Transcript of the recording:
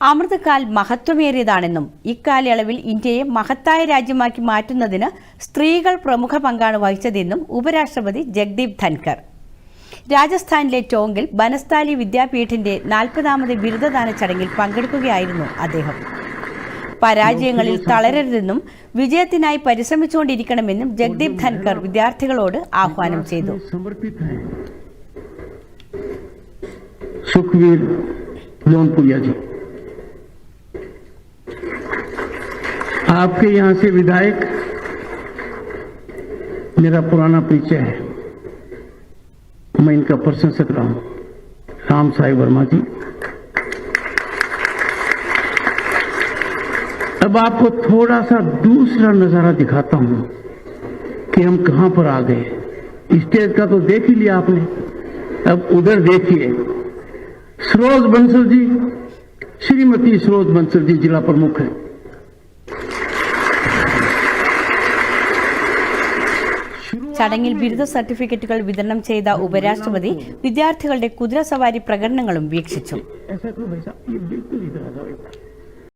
അമൃതകാൽ മഹത്വമേറിയതാണെന്നും ഇക്കാലയളവിൽ ഇന്ത്യയെ മഹത്തായ രാജ്യമാക്കി മാറ്റുന്നതിന് സ്ത്രീകൾ പ്രമുഖ പങ്കാണ് വഹിച്ചതെന്നും ഉപരാഷ്ട്രപതി ജഗ്ദീപ് ധൻകർ രാജസ്ഥാനിലെ ടോങ്കിൽ ബനസ്താലി വിദ്യാപീഠിന്റെ നാൽപ്പതാമത് ബിരുദദാന ചടങ്ങിൽ പങ്കെടുക്കുകയായിരുന്നു അദ്ദേഹം. പരാജയങ്ങളിൽ തളരരുതെന്നും വിജയത്തിനായി പരിശ്രമിച്ചുകൊണ്ടിരിക്കണമെന്നും ജഗ്ദീപ് ധൻകർ വിദ്യാർത്ഥികളോട് ആഹ്വാനം ചെയ്തു. സുഖ്വീർ ലോൺപുരിയാജി आपके यहाँ से विधायक मेरा पुराना परिचय है। मैं इनका प्रशंसक रहा हूँ। राम साई वर्मा जी। अब आपको थोड़ा सा दूसरा नज़ारा दिखाता हूँ कि हम कहाँ पर आ गए। स्टेज का तो देख ही लिया आपने। अब उधर देखिए। सरोज बंसल जी, श्रीमती सरोज बंसल जी जिला प्रमुख है। ചടങ്ങിൽ ബിരുദ സർട്ടിഫിക്കറ്റുകൾ വിതരണം ചെയ്ത ഉപരാഷ്ട്രപതി വിദ്യാർത്ഥികളുടെ കുതിര സവാരി പ്രകടനങ്ങളും വീക്ഷിച്ചു.